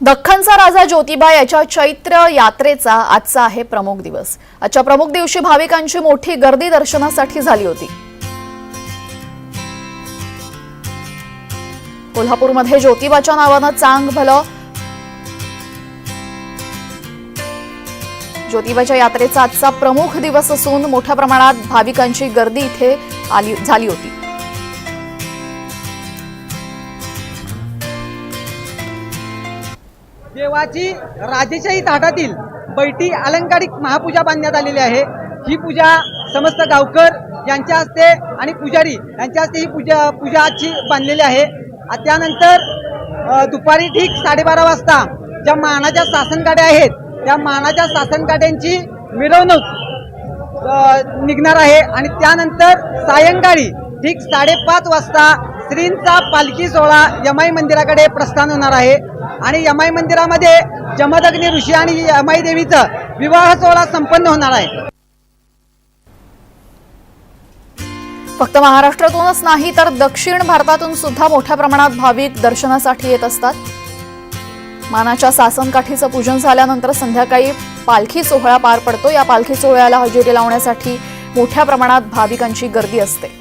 दख्खनचा राजा ज्योतिबा याच्या चैत्र यात्रेचा आजचा आहे प्रमुख दिवस. आजच्या प्रमुख दिवशी भाविकांची मोठी गर्दी दर्शनासाठी झाली होती. कोल्हापूरमध्ये ज्योतिबाच्या नावानं चांग भलं. ज्योतिबाच्या यात्रेचा आजचा प्रमुख दिवस असून मोठ्या प्रमाणात भाविकांची गर्दी इथे आली झाली होती. देवाची राजेशाही ताटातील बैठी अलंकारिक महापूजा बांधण्यात आलेली आहे. ही पूजा समस्त गावकर यांच्या हस्ते आणि पुजारी यांच्या हस्ते ही पूजा पूजा आजची बांधलेली आहे. त्यानंतर दुपारी ठीक साडेबारा वाजता ज्या मानाच्या शासनकाड्या आहेत त्या मानाच्या शासनकाड्यांची मिरवणूक निघणार आहे. आणि त्यानंतर सायंकाळी ठीक साडेपाच वाजता श्रींचा पालखी सोहळा यमाई मंदिराकडे प्रस्थान होणार आहे. आणि यमाई मंदिरामध्ये जमदग्नी ऋषी आणि यमाई देवीचा विवाह सोहळा संपन्न होणार आहे. फक्त महाराष्ट्रातूनच नाही तर दक्षिण भारतातून सुद्धा मोठ्या प्रमाणात भाविक दर्शनासाठी येत असतात. मानाच्या सासनकाठीचं पूजन झाल्यानंतर संध्याकाळी पालखी सोहळा पार पडतो. या पालखी सोहळ्याला हजेरी लावण्यासाठी मोठ्या प्रमाणात भाविकांची गर्दी असते.